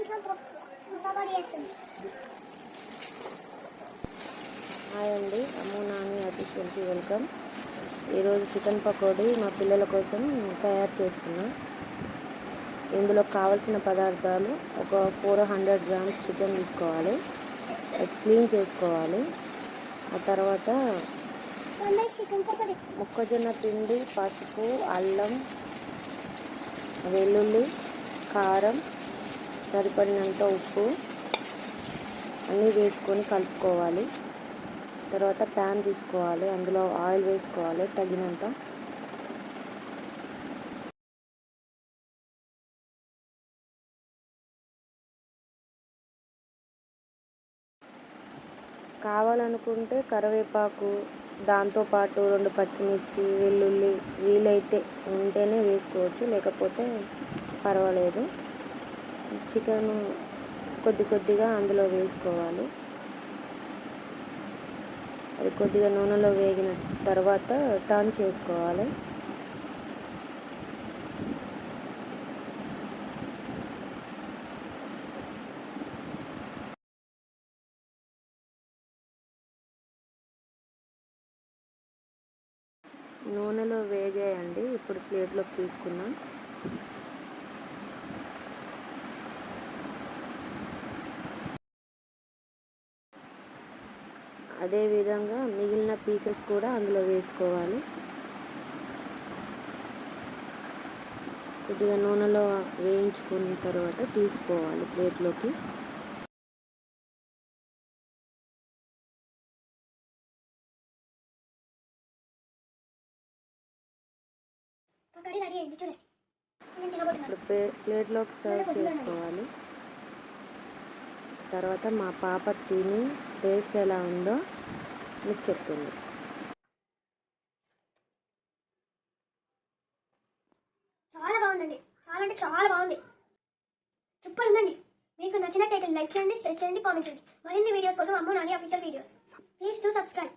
Chicken pakodi చేస్తుంది hi అండి అమ్ము నాని అఫీషియల్కి వెల్కమ్. ఈరోజు చికెన్ పకోడీ మా పిల్లల కోసం తయారు చేస్తున్నా. ఇందులో కావలసిన పదార్థాలు ఒక ఫోర్ హండ్రెడ్ గ్రామ్స్ చికెన్ తీసుకోవాలి. అది క్లీన్ చేసుకోవాలి. ఆ తర్వాత మొక్కజొన్న పిండి పసుపు అల్లం వెల్లుల్లి కారం సరిపడినంత ఉప్పు అన్నీ వేసుకొని కలుపుకోవాలి. తర్వాత ప్యాన్ తీసుకోవాలి. అందులో ఆయిల్ వేసుకోవాలి. తగినంత కావాలనుకుంటే కరివేపాకు దాంతోపాటు రెండు పచ్చిమిర్చి వెల్లుల్లి వీలైతే ఉంటేనే వేసుకోవచ్చు. లేకపోతే పర్వాలేదు. చికెన్ కొద్ది కొద్దిగా అందులో వేసుకోవాలి. అది కొద్దిగా నూనెలో వేగిన తర్వాత టర్న్ చేసుకోవాలి. నూనెలో వేగాయండి. ఇప్పుడు ప్లేట్లోకి తీసుకున్నాం అదే విధంగా మిగిలిన పీసెస్ కూడా అందులో వేసుకోవాలి. కొద్దిగా నూనెలో వేయించుకున్న తర్వాత తీసుకోవాలి ప్లేట్లోకి. ప్లేట్లోకి సర్వ్ చేసుకోవాలి. తర్వాత మా పాప తిని టేస్ట్ ఎలా ఉందో మీకు చెప్తుంది. చాలా బాగుందండి. చాలా అంటే చాలా బాగుంది. సూపర్ ఉందండి. మీకు నచ్చినట్టయితే లైక్ చేయండి షేర్ చేయండి కామెంట్ చేయండి. మరిన్ని వీడియోస్ కోసం Amma Nani official videos. Please to subscribe.